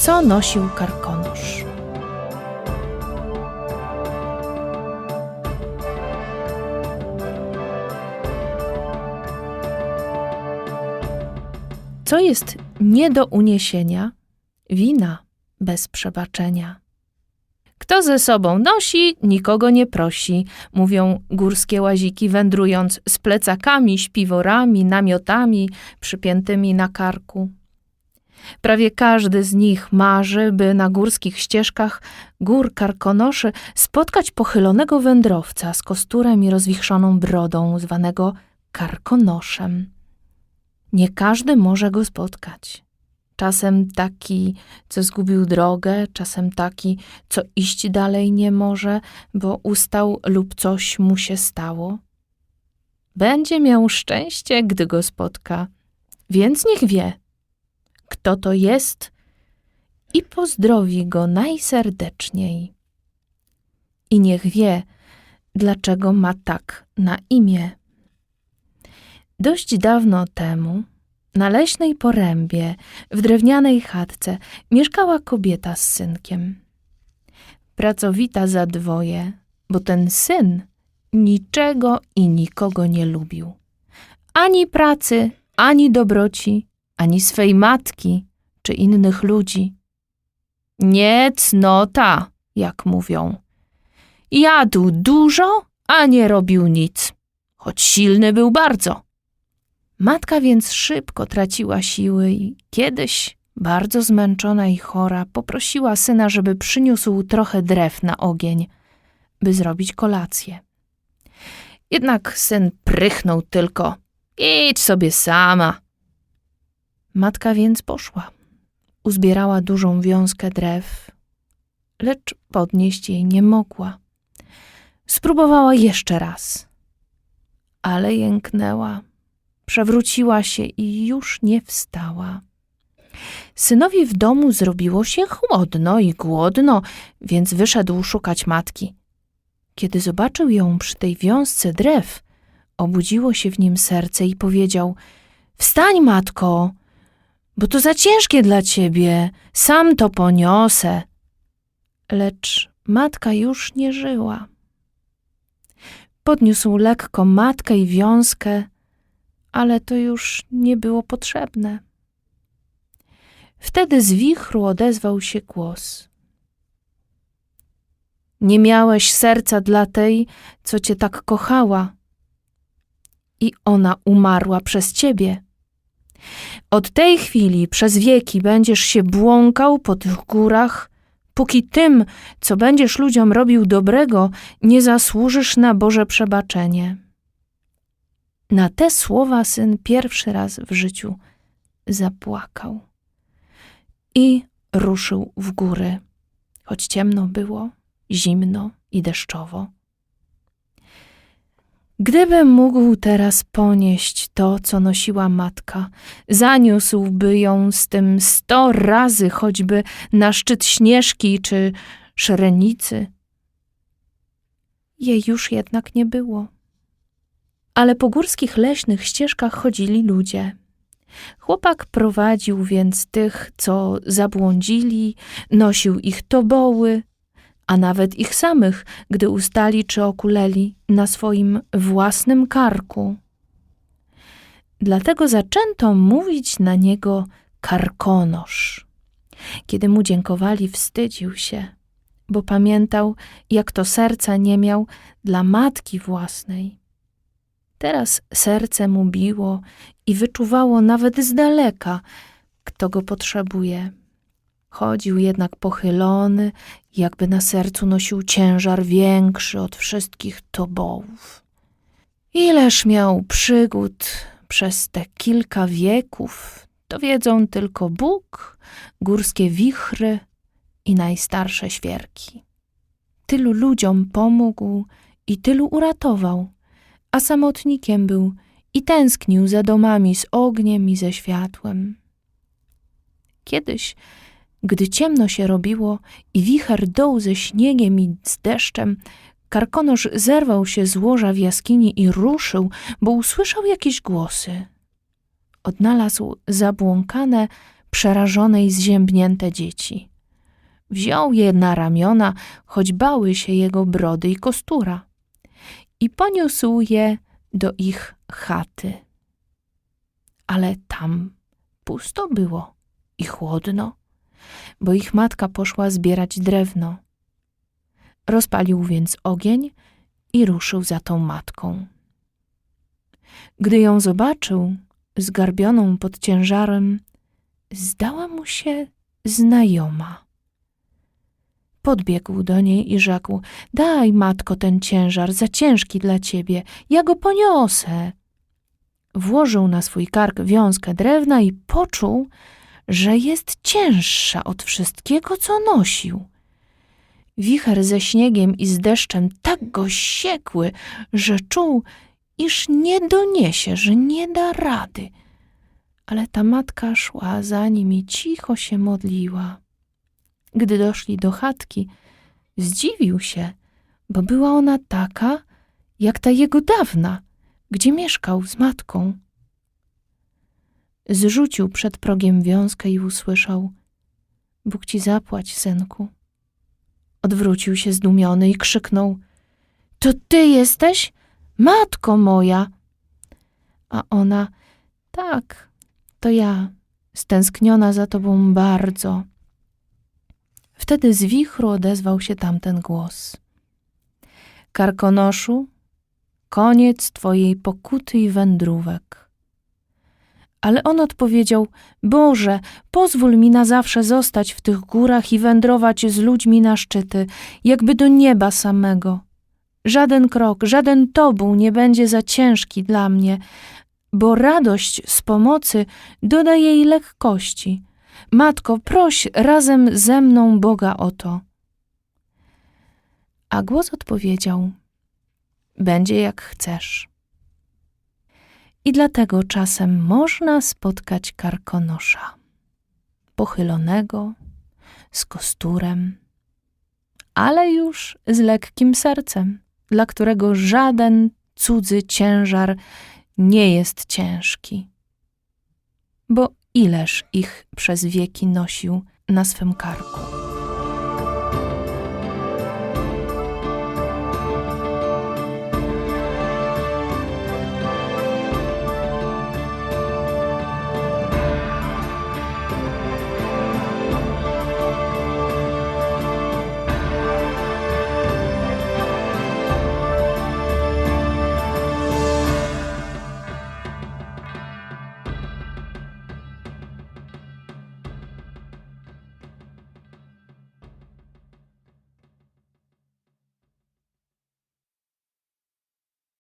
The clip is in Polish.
co nosił karkonosz. Co jest nie do uniesienia? Wina bez przebaczenia. Kto ze sobą nosi, nikogo nie prosi, mówią górskie łaziki, wędrując z plecakami, śpiworami, namiotami przypiętymi na karku. Prawie każdy z nich marzy, by na górskich ścieżkach gór karkonoszy spotkać pochylonego wędrowca z kosturem i rozwichrzoną brodą, zwanego karkonoszem. Nie każdy może go spotkać. Czasem taki, co zgubił drogę, czasem taki, co iść dalej nie może, bo ustał lub coś mu się stało. Będzie miał szczęście, gdy go spotka, więc niech wie, kto to jest i pozdrowi go najserdeczniej. I niech wie, dlaczego ma tak na imię. Dość dawno temu na leśnej porębie, w drewnianej chatce, mieszkała kobieta z synkiem. Pracowita za dwoje, bo ten syn niczego i nikogo nie lubił. Ani pracy, ani dobroci, ani swej matki czy innych ludzi. Nie cnota, jak mówią. Jadł dużo, a nie robił nic, choć silny był bardzo. Matka więc szybko traciła siły i kiedyś, bardzo zmęczona i chora, poprosiła syna, żeby przyniósł trochę drew na ogień, by zrobić kolację. Jednak syn prychnął tylko. Idź sobie sama. Matka więc poszła. Uzbierała dużą wiązkę drew, lecz podnieść jej nie mogła. Spróbowała jeszcze raz, ale jęknęła przewróciła się i już nie wstała. Synowi w domu zrobiło się chłodno i głodno, więc wyszedł szukać matki. Kiedy zobaczył ją przy tej wiązce drew, obudziło się w nim serce i powiedział: Wstań, matko, bo to za ciężkie dla ciebie, sam to poniosę. Lecz matka już nie żyła. Podniósł lekko matkę i wiązkę, ale to już nie było potrzebne. Wtedy z wichru odezwał się głos. Nie miałeś serca dla tej, co cię tak kochała, i ona umarła przez ciebie. Od tej chwili przez wieki będziesz się błąkał po tych górach, póki tym, co będziesz ludziom robił dobrego, nie zasłużysz na Boże przebaczenie. Na te słowa syn pierwszy raz w życiu zapłakał i ruszył w góry, choć ciemno było, zimno i deszczowo. Gdybym mógł teraz ponieść to, co nosiła matka, zaniósłby ją z tym sto razy, choćby na szczyt śnieżki czy szrenicy. Jej już jednak nie było ale po górskich leśnych ścieżkach chodzili ludzie. Chłopak prowadził więc tych, co zabłądzili, nosił ich toboły, a nawet ich samych, gdy ustali czy okuleli na swoim własnym karku. Dlatego zaczęto mówić na niego karkonosz. Kiedy mu dziękowali, wstydził się, bo pamiętał, jak to serca nie miał dla matki własnej. Teraz serce mu biło i wyczuwało nawet z daleka, kto go potrzebuje. Chodził jednak pochylony, jakby na sercu nosił ciężar większy od wszystkich tobołów. Ileż miał przygód przez te kilka wieków, to wiedzą tylko Bóg, górskie wichry i najstarsze świerki. Tylu ludziom pomógł i tylu uratował a samotnikiem był i tęsknił za domami z ogniem i ze światłem. Kiedyś, gdy ciemno się robiło i wicher doł ze śniegiem i z deszczem, Karkonosz zerwał się z łoża w jaskini i ruszył, bo usłyszał jakieś głosy. Odnalazł zabłąkane, przerażone i zziębnięte dzieci. Wziął je na ramiona, choć bały się jego brody i kostura, i poniósł je do ich chaty. Ale tam pusto było i chłodno, bo ich matka poszła zbierać drewno. Rozpalił więc ogień i ruszył za tą matką. Gdy ją zobaczył, zgarbioną pod ciężarem, zdała mu się znajoma. Podbiegł do niej i rzekł: Daj, matko, ten ciężar, za ciężki dla ciebie, ja go poniosę. Włożył na swój kark wiązkę drewna i poczuł, że jest cięższa od wszystkiego, co nosił. Wicher ze śniegiem i z deszczem tak go siekły, że czuł, iż nie doniesie, że nie da rady. Ale ta matka szła za nim i cicho się modliła. Gdy doszli do chatki, zdziwił się, bo była ona taka, jak ta jego dawna, gdzie mieszkał z matką. Zrzucił przed progiem wiązkę i usłyszał: Bóg ci zapłać, synku. Odwrócił się zdumiony i krzyknął: To ty jesteś? Matko moja! A ona: Tak, to ja, stęskniona za tobą bardzo. Wtedy z wichru odezwał się tamten głos. Karkonoszu, koniec twojej pokuty i wędrówek. Ale on odpowiedział: Boże, pozwól mi na zawsze zostać w tych górach i wędrować z ludźmi na szczyty, jakby do nieba samego. Żaden krok, żaden tobół nie będzie za ciężki dla mnie, bo radość z pomocy doda jej lekkości. Matko, proś razem ze mną Boga o to. A głos odpowiedział: Będzie jak chcesz. I dlatego czasem można spotkać karkonosza, pochylonego, z kosturem, ale już z lekkim sercem, dla którego żaden cudzy ciężar nie jest ciężki. Bo ileż ich przez wieki nosił na swym karku.